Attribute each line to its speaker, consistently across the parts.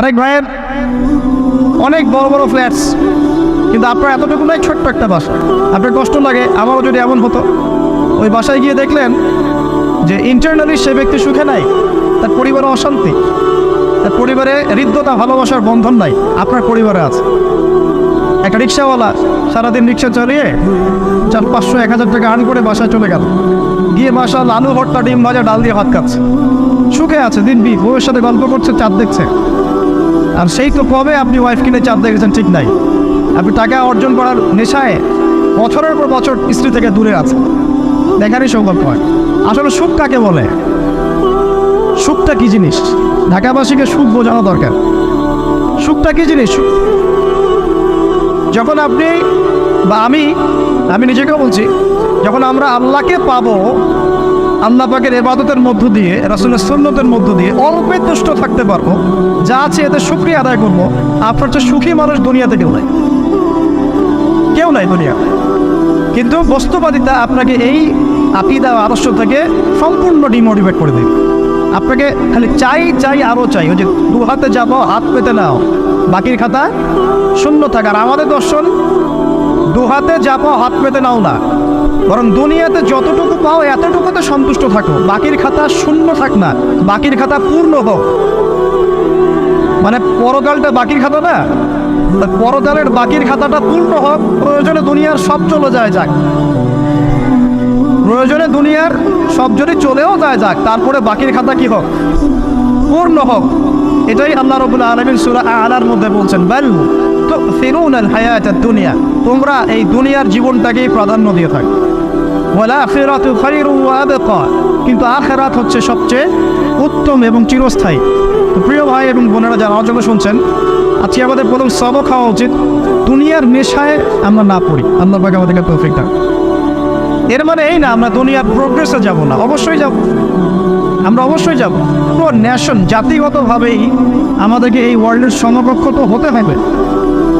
Speaker 1: আরেক ভাইয়ের অনেক বড় বড় ফ্ল্যাটস কিন্তু আপনার এতটুকু নাই ছোট্ট একটা বাসা। আপনার কষ্ট লাগে, আমারও যদি এমন হতো। ওই বাসায় গিয়ে দেখলেন যে ইন্টারনালি সে ব্যক্তি সুখে নাই, তার পরিবারে অশান্তি। তার পরিবারে হৃদ্যতা, ভালোবাসার বন্ধন নাই, আপনার পরিবারে আছে। একটা রিক্সাওয়ালা সারাদিন রিক্সা চালিয়ে চার পাঁচশো, এক হাজার টাকা আর্ন করে বাসায় চলে গেল। গিয়ে বাসা লালু ভর্তা, ডিম ভাজা, ডাল দিয়ে ভাত খাচ্ছে। সুখে আছে দিন বি বউয়ের সাথে গল্প করছে, চাঁদ দেখছে। আর সেই তো কবে আপনি ওয়াইফ কিনে চাঁদ দেখেছেন ঠিক নাই। আপনি টাকা অর্জন করার নেশায় বছরের পর বছর স্ত্রী থেকে দূরে আছে দেখারই সৌভাগ্য হয়। আসলে সুখ কাকে বলে? সুখটা কি জিনিস? ঢাকাবাসীকে সুখ বোঝানো দরকার। সুখটা কি জিনিস? যখন আপনি বা আমি আমি নিজেকেও বলছি, যখন আমরা আল্লাহকে পাবো আল্লাহ পাকের এবাদতের মধ্য দিয়ে, রাসুলের সুন্নতের মধ্য দিয়ে অল্পে তুষ্ট থাকতে পারব, যা আছে এতে সুক্রিয়া আদায় করব, আপনার চেয়ে সুখী মানুষ দুনিয়াতে কেউ নাই। কেউ নাই দুনিয়া কিন্তু বস্তুবাদিতা আপনাকে এই আকিদা ও আদর্শ থেকে সম্পূর্ণ ডিমোটিভেট করে দেবে। আপনাকে খালি চাই চাই আরও চাই, ওই যে দু হাতে যাব, হাত পেতে নাও, বাকির খাতা শূন্য থাকার। আমাদের দর্শন দু হাতে যাব হাত পেতে নাও না। বরং দুনিয়াতে যতটুকু পাও এতটুকুতে সন্তুষ্ট থাকো। বাকির খাতা শূন্য থাক না। বাকির খাতা পূর্ণ হোক। মানে পরকালটা বাকির খাতা না? পরকালের বাকির খাতাটা পূর্ণ হোক, প্রয়োজনে দুনিয়ার সব চলে যায় যাক। প্রয়োজনে দুনিয়ার সব যদি চলেও যায় যাক, তারপরে বাকির খাতা কি হোক? পূর্ণ হোক। এটাই আল্লাহ রবুল্লা আলমিন সুরা আলার মধ্যে বলছেন, বেল তো ফিরুন আল দুনিয়া তোমরা এই দুনিয়ার জীবনটাকেই প্রাধান্য দিয়ে থাক। ওয়ালা আখিরাতু খায়রু ওয়া কিন্তু আখিরাত হচ্ছে সবচেয়ে উত্তম এবং চিরস্থায়ী। তো প্রিয় ভাই এবং বোনেরা যারা আমার শুনছেন, আজকে আমাদের প্রথম সবক খাওয়া উচিত। দুনিয়ার নেশায় আমরা না পড়ি। আল্লাহ পাক আমাদেরকে তৌফিক দান এর মানে এই না, আমরা দুনিয়ার প্রোগ্রেসে যাব না। অবশ্যই যাব। আমরা অবশ্যই যাব। পুরো ন্যাশন জাতিগতভাবেই আমাদেরকে এই ওয়ার্ল্ডের সমকক্ষ তো হতে হবে।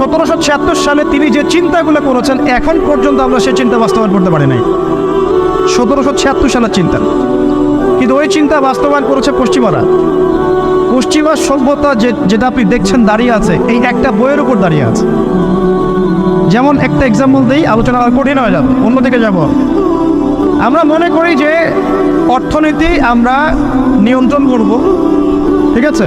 Speaker 1: সতেরোশো ছিয়াত্তর সালে তিনি যে চিন্তাগুলো করেছেন, এখন পর্যন্ত আমরা সেই চিন্তা বাস্তবায়ন করতে পারি নাই। সতেরোশো ছিয়াত্তর সালের চিন্তা। কিন্তু ওই চিন্তা বাস্তবায়ন করেছে পশ্চিমারা। পশ্চিমা সভ্যতা যে, যেটা আপনি দেখছেন দাঁড়িয়ে আছে, এই একটা বইয়ের উপর দাঁড়িয়ে আছে। যেমন একটা এক্সাম্পল দিই, আলোচনা কঠিন হয়ে যাবে, অন্যদিকে যাব। আমরা মনে করি যে অর্থনীতি আমরা নিয়ন্ত্রণ করব, ঠিক আছে?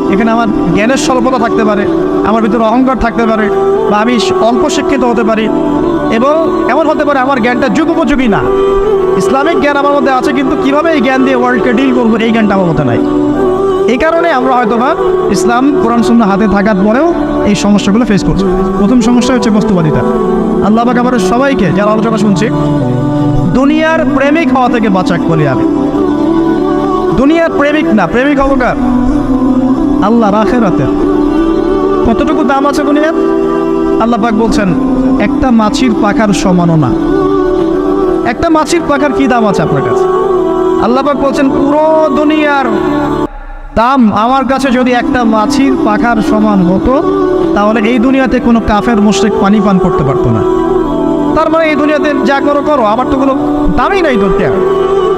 Speaker 1: এখানে আমার জ্ঞানের স্বল্পতা থাকতে পারে, আমার ভিতরে অহংকার থাকতে পারে বা আমি অল্প শিক্ষিত হতে পারি এবং এমন হতে পারে আমার জ্ঞানটা যুগোপযোগী না। ইসলামিক জ্ঞান আমার মধ্যে আছে কিন্তু কীভাবে এই জ্ঞান দিয়ে ওয়ার্ল্ডকে ডিল করব এই জ্ঞানটা আমার মধ্যে নাই। এই কারণে আমরা হয়তো বা ইসলাম, কোরআন শূন্য হাতে থাকার পরেও এই সমস্যাগুলো ফেস করছি। প্রথম সমস্যা হচ্ছে বস্তুবাদিতা। আল্লাহ পাক আমাদের সবাইকে, যারা আলোচনা শুনছি, দুনিয়ার প্রেমিক হওয়া থেকে বাঁচাক বলি আমি। দুনিয়ার প্রেমিক না, প্রেমিক হব কার আল্লাহ রাখে রাতে কতটুকু দাম আছে দুনিয়ার আল্লাহ পাক বলছেন, একটা মাছির পাখার সমানও না। একটা মাছির পাখার কি দাম আছে আপনার কাছে? আল্লাহ পাক বলছেন, পুরো দুনিয়ার দাম আমার কাছে যদি একটা মাছির পাখার সমান হতো, তাহলে এই দুনিয়াতে কোনো কাফের, মুশরিক পানি পান করতে পারতো না। তার মানে এই দুনিয়াতে যা করো করো আমার তো কোনো দামই নাই দুনিয়া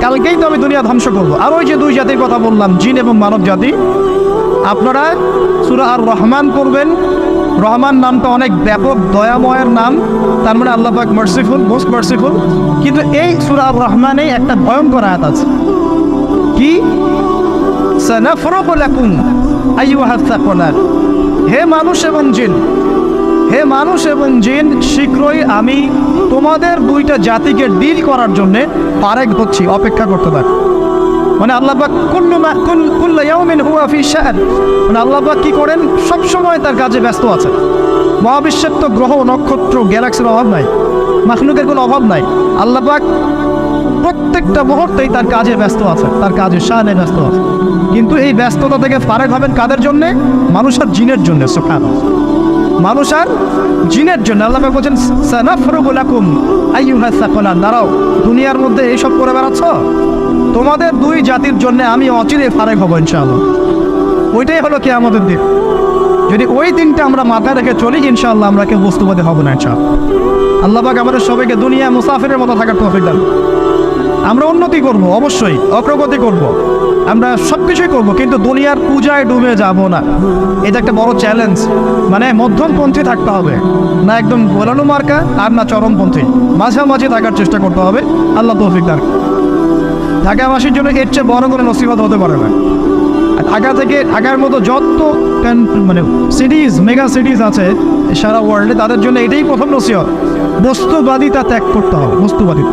Speaker 1: কালকেই তো আমি দুনিয়া ধ্বংস করব। আর ওই যে দুই জাতির কথা বললাম, জিন এবং মানব জাতি আপনারা সুরা আর রহমান করবেন রহমান নামটা অনেক ব্যাপক, দয়াময়ের নাম। তার মানে আল্লাহ পাক মার্সিফুল মোস্ট মার্সিফুল কিন্তু এই সুরা আর রহমানে একটা ভয়ঙ্কর আয়াত আছে। কি? হে মানুষ এবং জিন, হে মানুষ এবং জিন, শীঘ্রই আমি তোমাদের দুইটা জাতিকে ডিল করার জন্যে পারেক হচ্ছি, অপেক্ষা করতে থাক মানে আল্লাহ পাক কুল্লু মা কুল কুল্লু ইয়াউমিন হুয়া ফি শাআন। মানে আল্লাহ পাক কি করেন? সব সময় তার কাজে ব্যস্ত আছে। মহাবিশ্বের তো গ্রহ, নক্ষত্র, গ্যালাক্সির অভাব নাই। মাখলুকের কোনো অভাব নাই। আল্লাহ পাক প্রত্যেকটা মুহূর্তেই তার কাজে ব্যস্ত আছে, তার কাজে শানে ব্যস্ত আছে। কিন্তু এই ব্যস্ততা থেকে ফারেক হবেন কাদের জন্যে? মানুষ আর জিনের জন্য সুখান মানুষ আর জিনের জন্য। আল্লাহ বলছেন সানাফরুলাকুম আইয়ুহা সাকলান দাঁড়াও, দুনিয়ার মধ্যে এইসব করে বেড়াচ্ছ? তোমাদের দুই জাতির জন্য আমি অচিরে ফারেক হব, ইনশাআল্লাহ। ওইটাই হলো কি আমাদের দিন। যদি ওই দিনটা আমরা মাথায় রেখে চলি, ইনশাআল্লাহ আমরা কেউ বস্তুবাদী হব না, ইনশাআল্লাহ। আল্লাহ পাক আমাদের সবাইকে দুনিয়া মুসাফিরের মতো থাকার তৌফিক দান। আমরা উন্নতি করব, অবশ্যই। অগ্রগতি করব। আমরা সব কিছুই করব, কিন্তু দুনিয়ার পূজায় ডুবে যাব না। এটা একটা বড় চ্যালেঞ্জ মানে মধ্যমপন্থী থাকতে হবে। না একদম গোলানো মার্কা আর না চরমপন্থী। মাঝামাঝি থাকার চেষ্টা করতে হবে। আল্লাহ তৌফিক দান। ঢাকাবাসীর জন্য এর চেয়ে বড় কোনো নসিবত হতে পারে না। ঢাকা থেকে ঢাকার মতো যত মানে সিটিজ মেগা সিটিজ আছে সারা ওয়ার্ল্ডে তাদের জন্য এটাই প্রথম নসিহত। বস্তুবাদিতা ত্যাগ করতে হবে বস্তুবাদিতা